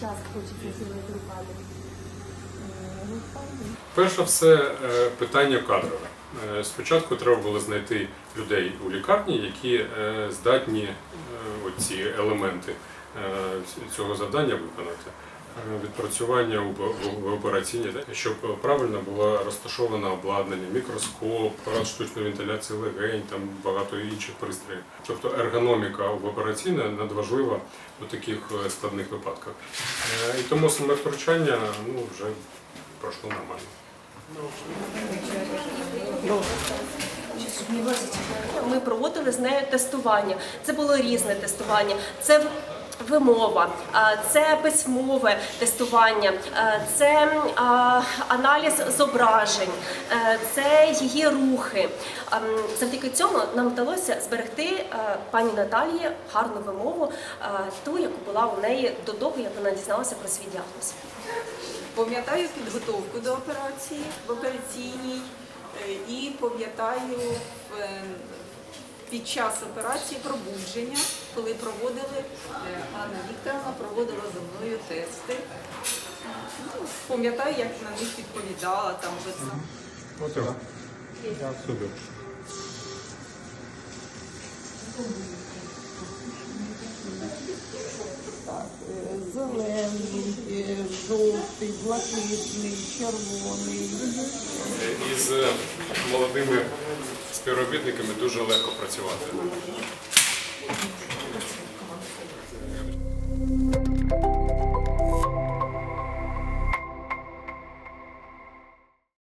час хочеться зробити руками. Перше все е, питання кадрове. Е, Спочатку треба було знайти людей у лікарні, які е, здатні ці елементи цього завдання виконати. Е, Відпрацювання в- операційній, щоб правильно було розташоване обладнання, мікроскоп, апарат штучної вентиляції легень, там багато інших пристроїв. Тобто ергономіка в операційній надважлива у таких е, складних випадках. Е, І тому саме втручання ну, вже пройшло нормально. Ми проводили з нею тестування. Це було різне тестування. Це вимова, це письмове тестування, це аналіз зображень, е, це її рухи. Завдяки цьому нам вдалося зберегти е, пані Наталії гарну вимову, е, ту, яку була у неї до того, як вона дізналася про свій діагноз. Пам'ятаю підготовку до операції в операційній і пам'ятаю під час операції пробудження, коли проводили е, Анна Вікторовна проводила зі мною тести. Ну, Пам'ятаю, як на них відповідала там писала. Отак. Супер. Зелений, е, жовтий, блакитний, червоний. Із е, молодими співробітниками дуже легко працювати.